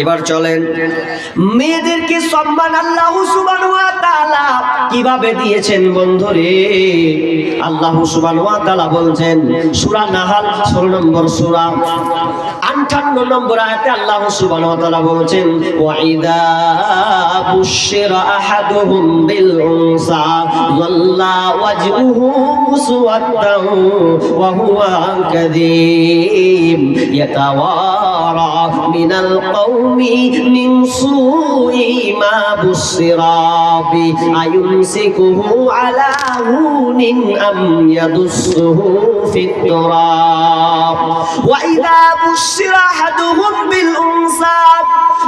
এবার চলেন। মেয়েদেরকে সম্মান আল্লাহ তাআলা কীভাবে দিয়েছেন বন্ধুরে? আল্লাহ তাআলা বলছেন, সুরা নাহাল 16 নম্বর সূরা 58 নম্বর আয়াতে আল্লাহ ওয়া বলছেন, ওয়া ইদা বুশিরা আহাদুহুম বিল উনসা যাল্লা ওয়াজহুহু মুসওয়াদ্দান ওয়া কাযীম, ইয়াতাওয়ারা মিনাল মিন সুই মা বুশিরা বি আয়ুমসিকুহু আলা হুনিন আম ইয়াদুসসুহু ফিত ওয়া ইদা বুশিরা আহাদুহুম বিল উনসা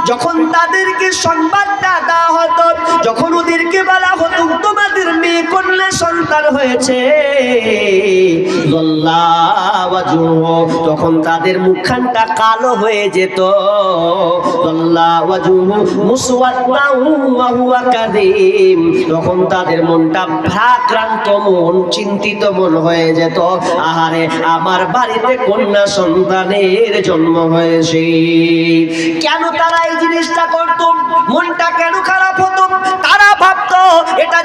যখন তাদেরকে সংবাদটা দেওয়া হতো, যখন ওদেরকে বলা হতো, তোমাদের মেয়ে কন্যা সন্তান হয়েছে। তখন তাদের মুখখানটা কালো হয়ে যেত। তখন তাদের মনটা ভ্রাক্রান্ত মন, চিন্তিত মন হয়ে যেত। আহারে, আমার বাড়িতে কন্যা সন্তানের জন্ম হয়েছে। কেন তারা এই জিনিসটা করত? মনটা কেন খারাপ হতো? তারা এটা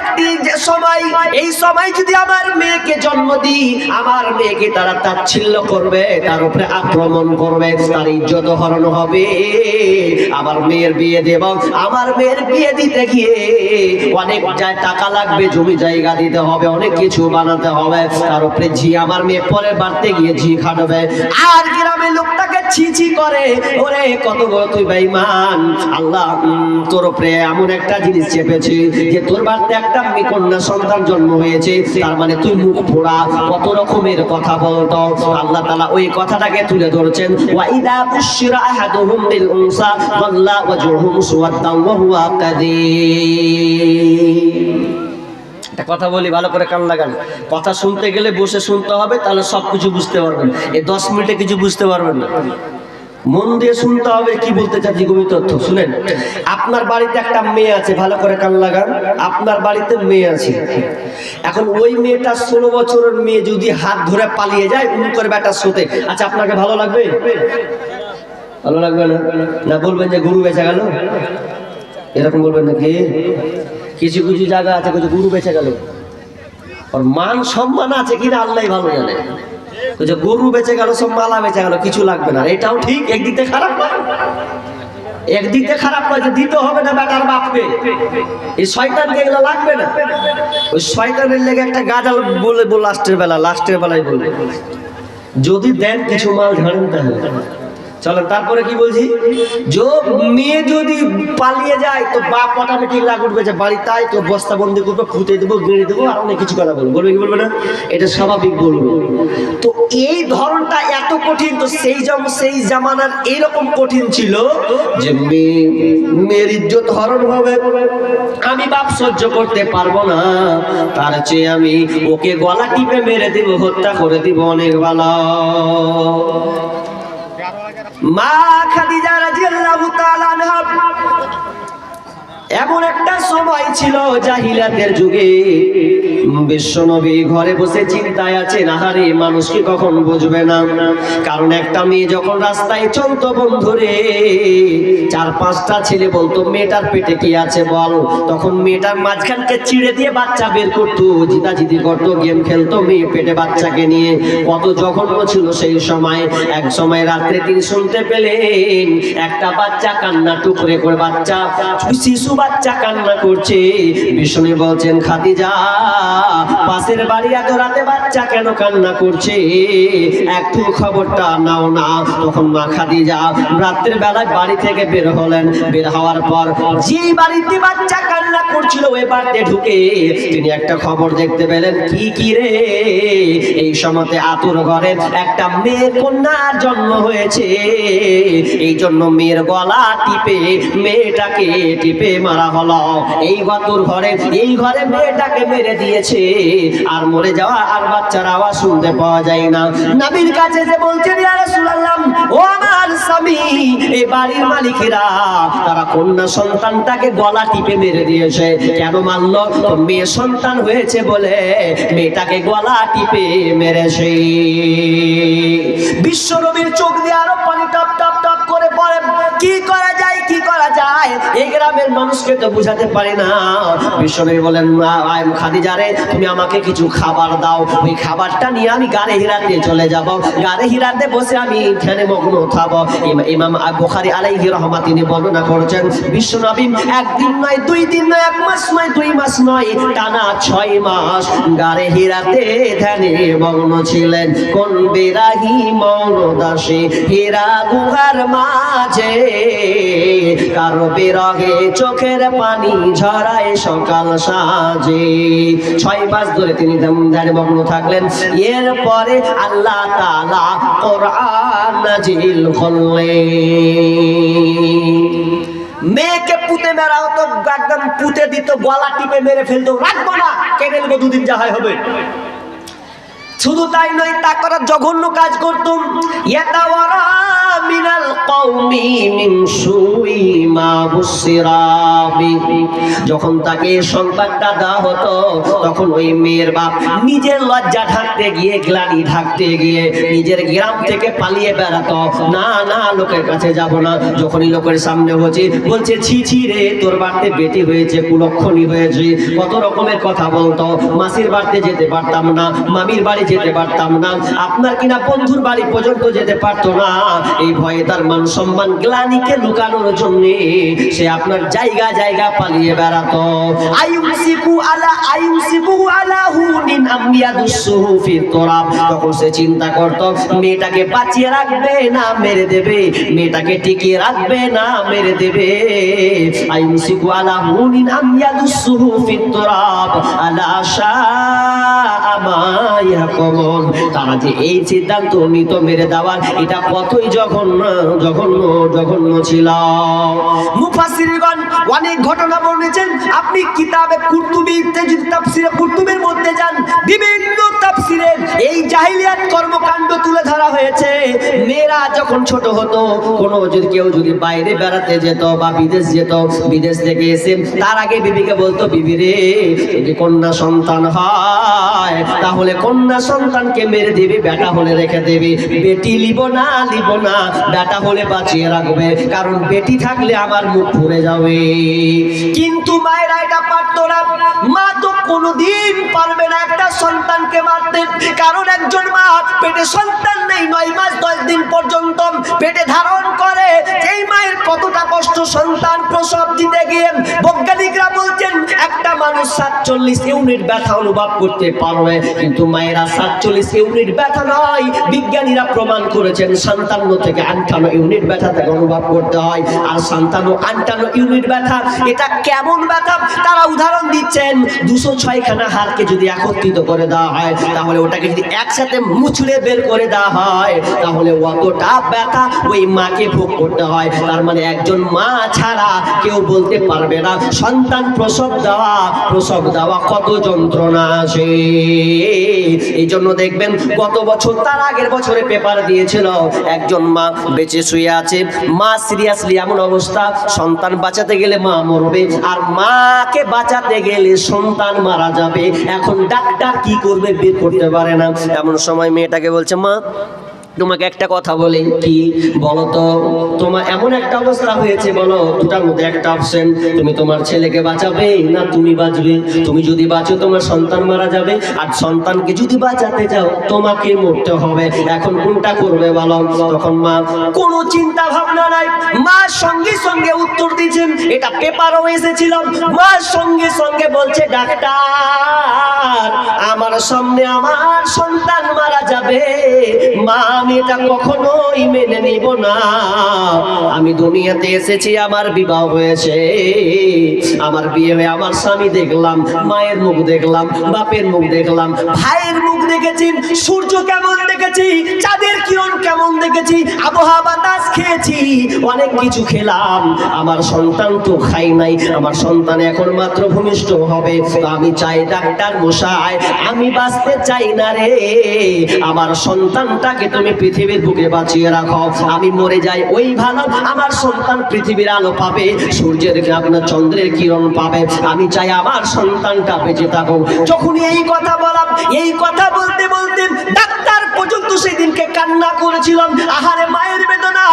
একটি যে সময়। এই সময় যদি আমার মেয়েকে জন্ম দিই, আমার মেয়েকে তারা তাচ্ছিল্য করবে, তার উপরে আক্রমণ করবে, তার ইজ্জত হরণ হবে। আমার মেয়ের বিয়ে দেব আমার মেয়ের বিয়ে দিতে গিয়ে অনেক টাকা লাগবে, জমি জায়গা দিতে হবে, অনেক কিছু বানাতে হবে। তার উপরে ঝি আমার মেয়ে পরে বাড়তে গিয়ে ঝি খাটবে। আর গ্রামের লোকটাকে ছি ছি করে, ওরে কত বড় তুই বেঈমান। আল্লাহ তোর উপরে এমন একটা জিনিস চেপেছে যে তোর বাড়িতে একটা কন্যা সন্তান জন্ম হয়েছে, তার মানে তুই মুখ পোড়া কত রকমের কথা বলতো। আল্লাহ তাআলা ওই কথাটাকে তুলে ধরছেন, ওয়া ইদা বুশিরা আহাদুহুম বিল উনসা ওয়াল্লা ওয়াজহুহু মুসওয়াদ্দান ওয়া হুয়া কাযীম। একটা কথা বলি, ভালো করে কান লাগান। কথা শুনতে গেলে বসে শুনতে হবে, তাহলে সব কিছু বুঝতে পারবেন। এই দশ মিনিটে কিছু বুঝতে পারবেন না। মন দিয়ে শুনতে হবে কি বলতে চাচ্ছি গভীর তথ্য। শুনেন, আপনার বাড়িতে একটা মেয়ে আছে, ভালো করে কান লাগান। আপনার বাড়িতে মেয়ে আছে। এখন ওই মেয়েটা ষোলো বছরের মেয়ে যদি হাত ধরে পালিয়ে যায়, উম করে বেটার সাথে আচ্ছা আপনাকে ভালো লাগবে? ভালো লাগবে না? না, বলবেন যে গরু বেচা গেল? এরকম বলবেন নাকি? কিছু কিছু জায়গা আছে, কিছু গরু বেচে গেল। আর মান সম্মান আছে কিনা, আল্লাহ ভালো জানে। ওই যে গরু বেঁচে গেল, সব মালা বেঁচে গেল, কিছু লাগবে না। এটাও ঠিক, একদিক থেকে খারাপ নয়। একদিক থেকে খারাপ নয় যে দিতে হবে না বেটার বাপকে। এই শয়তানকে এগুলো লাগবে না। ওই শয়তানের লেগে একটা গাজাল বলে, বল, লাস্টের বেলা, লাস্টের বেলায় বলবে যদি দেন কিছু মাল ধরেন তাহলে। চলেন তারপরে কি বলছি? যে, মেয়ে যদি পালিয়ে যায়, তো বাপ অটোমেটিক রাগ উঠবে যে, বাড়ি তাই তো বস্তা বন্দি করবে ফুটে দেবো, গেড়ে দেবো, আর অনেক কিছু কথা বলব। বলবে কি বলবে না? এটা স্বাভাবিক বলব। তো এই ধরনটা এত কঠিন, তো সেই জম, সেই জামানার এইরকম কঠিন ছিল যে মেয়ে, মেয়ের ইজ্জত হরণ হবে। আমি বাপ সহ্য করতে পারব না। তার চেয়ে আমি ওকে গলা টিপে মেরে দিব, হত্যা করে দিব অনেক ভালো মা খাদিজা রাজিয়াল্লাহু তাআলা আনহা এমন একটা সময় ছিল জাহিলাতের যুগে। বিশ্বনবী ঘরে বসে চিন্তায় আছে নাহারে মানুষ কি কখন বুঝবে না? কারণ একটা মেয়ে যখন রাস্তায় চলতো, বন্ধুরে, চার পাঁচটা ছেলে বলতো, মেয়েটার পেটে কি আছে বল? তখন মেয়েটার মাঝখানকে চিড়ে দিয়ে বাচ্চা বের করতো, জিতাজিতি করতো, গেম খেলতো, মেয়ে পেটে বাচ্চাকে নিয়ে। কত জঘন্য ছিল সেই সময়। এক সময় রাত্রে তিনি শুনতে পেলেন, একটা বাচ্চা কান্না টুকরে করে বাচ্চা, শিশু বাচ্চা কান্না করছে। বিষ্ণু বলছেন, খাদিজা, পাশের বাড়ি এত রাতে বাচ্চা কেন কান্না করছে? একটু খবরটা নাও না। তখন মা খাদিজা রাত্রের বেলায় বাড়ি থেকে বের হলেন। বের হওয়ার পর যে বাড়িতে বাচ্চা কান্না করছিল, ওই বাড়িতে ঢুকে তিনি একটা খবর দেখতে পেলেন। কি কি রে? এই সময়তে আতুর ঘরে একটা মেয়ে কন্যার জন্ম হয়েছে। এই জন্য মেয়ের গলা টিপে, মেয়েটাকে টিপে মারা হলো। এই গতুর ঘরে, এই ঘরে মেয়েটাকে মেরে দিয়েছে। আর মরে যাওয়া আর বাচ্চার আওয়াজ শুনতে পাওয়া যায় না। নবীর কাছে যে বলছেন ও আমার স্বামী এই বাড়ির মালিকেরা, তারা কন্যা সন্তানটাকে গলা টিপে মেরে দিয়েছে। কেন মারলো? তো মেয়ে সন্তান হয়েছে বলে মেয়েটাকে গলা টিপে মেরেছে। বিশ্বনবীর চোখ দিয়ে আরও পানি টপ টপ এই গ্রামের মানুষকে তো বুঝাতে পারি না। বিশ্বনবী বলেন আয় খাদিজা রে, তুমি আমাকে কিছু খাবার দাও। ওই খাবারটা নিয়ে আমি গাড়ে হিরাতে চলে যাব। গাড়ে হিরাতে বসে আমি ধ্যানে মগ্ন থাকব ইমাম বুখারী আলাইহি রহমত তিনি বর্ণনা করেছেন, বিশ্বনবী, একদিন নয়, দুই দিন নয়, এক মাস নয়, দুই মাস নয়, টানা ছয় মাস গাড়ে হিরাতে ধ্যানে মগ্ন ছিলেন। কোন বিরাহি মৌনদাসী হীরা গুহার মাঝে কারও বিরহে চোখের পানি ঝরায় সকাল সাজে। ছয় মাস ধরে তিনি ধ্যানে মগ্ন থাকলেন। এরপরে আল্লাহ তাআলা কোরআন নাজিল করলেন। মেয়েকে পুঁতে মেরা হতো, একদম পুঁতে দিত, গলা টিপে মেরে ফেলতো। রাখব না, কেটে নেব, দুদিন যাহাই হবে। শুধু তাই নয়, তা করার জঘন্য কাজ করতুম। ইয়াতাওয়ারা মিনাল যখন তাকে সংবাদটা দেওয়া হতো, তখন ওই মেয়ের বাপ নিজের লজ্জা ঢাকতে গিয়ে, গ্লানি ঢাকতে গিয়ে নিজের গ্রাম থেকে পালিয়ে বেড়াতো। না না, লোকের কাছে যাব না। যখনই লোকের সামনে হচ্ছে, বলছে, ছি ছি রে, তোর বাড়িতে বেটি হয়েছে, কুলক্ষণী হয়েছে। কত রকমের কথা বলতো। মাসির বাড়িতে যেতে পারতাম না, মামির বাড়ি যেতে পারতাম না। আপনার কিনা বন্ধুর বাড়ি পর্যন্ত যেতে পারতো না। এই ভয়ে তার মান সম্মান গ্লানিকে লুকানোর জন্য সে আপনার জায়গা জায়গা পালিয়ে বেড়াতো। আইউসিকু আলা আলা হুনিন আমিয়াদুসুহু ফি তুরাব। তখন সে চিন্তা করত, মেয়েটাকে বাঁচিয়ে রাখবে না, মেরে দেবে। মেয়েটাকে টিকিয়ে রাখবে না, মেরে দেবে। আইউসিকু আলা হুনিন আমিয়াদুসুহু ফি তুরাব। আলা ইয়াকুমুন তারা যে এই সিদ্ধান্ত নিত মেরে দেওয়ার, এটা কতই জঘন্য জঘন্য জঘন্য ছিল। অনেক ঘটনা বর্ণিয়েছেন আপনি কিতাবে কুরতুবিতে যদি তাফসিরে কুরতুবির মধ্যে যান। বিভিন্ন তাফসিরে এই জাহিলিয়াত কর্মকাণ্ড তুলে ধরা হয়েছে। মেয়েরা যখন ছোট হতো, কোনো যদি কেউ যদি বাইরে বেড়াতে যেত বা বিদেশ যেত, বিদেশ থেকে এসে তার আগে বিবিকে বলতো, বিবি রে যদি কন্যা সন্তান হয় তাহলে কন্যা সন্তানকে মেরে দিবি, বেটা হলে রেখে দেবি। বেটি লিব না লিব না, বেটা হলে বাঁচিয়ে রাখবে। কারণ বেটি থাকলে আমার মুখ পুড়ে যাবে। কিন্তু মায়েরা এটা পারতো না। মা তো কোনোদিন পারবে না একটা সন্তানকে মারতে। কারণ একজন মা পেটে সন্তান নেই, নয় মাস দশ দিন পর্যন্ত পেটে ধারণ করে। এই মায়ের কতটা কষ্ট সন্তান প্রসব দিতে গিয়ে বৈজ্ঞানিকরা বলছেন, একটা মানুষ সাতচল্লিশ ইউনিট ব্যথা অনুভব করতে পারবে কিন্তু মায়েরা সাতচল্লিশ ইউনিট ব্যথা নয়। বিজ্ঞানীরা প্রমাণ করেছেন, সান্তান্ন থেকে আটান্ন ইউনিট ব্যথা থেকে অনুভব করতে হয়। আর সান্তান্ন, আটান্ন ইউনিট ব্যথা, এটা কেমন ব্যথা? তারা উদাহরণ দিচ্ছেন, দুশো ছয়খানা হাড়কে যদি একত্রিত করে দেওয়া হয়, তাহলে ওটাকে যদি একসাথে মুচড়ে বের করে দেওয়া হয়, তাহলে অতটা ব্যথা ওই মাকে ভোগ করতে হয়। তার মানে একজন মা ছাড়া কেউ বলতে পারবে না, সন্তান প্রসব দেওয়া প্রসব দেওয়া কত যন্ত্রণা আছে এই জন্য দেখবেন গত বছর, তার আগের বছরে পেপার দিয়েছিল, একজন মা বেঁচে শুয়ে আছে। মা সিরিয়াসলি এমন অবস্থা, সন্তান বাঁচাতে গেলে মা মরবে, আর মাকে বাঁচাতে গেলে সন্তান মারা যাবে। এখন ডাক্তার কি করবে, বের করতে পারে না। এমন সময় মেয়েটাকে বলছে, মা তোমাকে একটা কথা বলি, কি বলো তো তোমার এমন একটা অবস্থা হয়েছে, বলো। দুটার মধ্যে একটা অপশন তুমি তোমার ছেলেকে বাঁচাবে না তুমি বাঁচবে? তুমি যদি বাঁচো, তোমার সন্তান মারা যাবে। আর সন্তানকে যদি বাঁচাতে যাও, তোমাকে মরতে হবে। এখন কোনটা করবে, বলো? তখন মা, কোনো চিন্তা ভাবনা নাই। মা সঙ্গে সঙ্গে উত্তর দিয়েছেন, এটা পেপারও এসেছিল। মা সঙ্গে সঙ্গে বলছে, ডাক্তার! আমার সামনে আমার সন্তান মারা যাবে। মা, আমি এটা কখনোই মেনে নিব না। আমি দুনিয়াতে এসেছি, আমার বিবাহ হয়েছে। আমার বিয়ে হয়ে আমার স্বামী দেখলাম, মায়ের মুখ দেখলাম, বাপের মুখ দেখলাম, ভাইয়ের মুখ দেখেছি, সূর্য কেমন দেখেছি, চাঁদের কিরণ কেমন দেখেছি, আবহাওয়া বাতাস খেয়েছি, অনেক কিছু খেলাম। আমার সন্তান তো খাই নাই, আমার সন্তান এখন মাত্র ভূমিষ্ঠ হবে। আমি চাই ডাক্তার মশাই আমি বাঁচতে চাই না রে। আমার সন্তানটাকে তুমি পৃথিবীর বুকে বাঁচিয়ে রাখো। আমি মরে যাই, ওই ভালো আমার সন্তান পৃথিবীর আলো পাবে, সূর্যের আপনার চন্দ্রের কিরণ পাবে। আমি চাই আমার সন্তানটা বেঁচে থাকুক। যখন এই কথা বললাম, এই কথা বলতে বলতে ডাক্তার পর্যন্ত সেদিনকে কান্না করেছিলাম। আহারে, মায়ের বেদনা।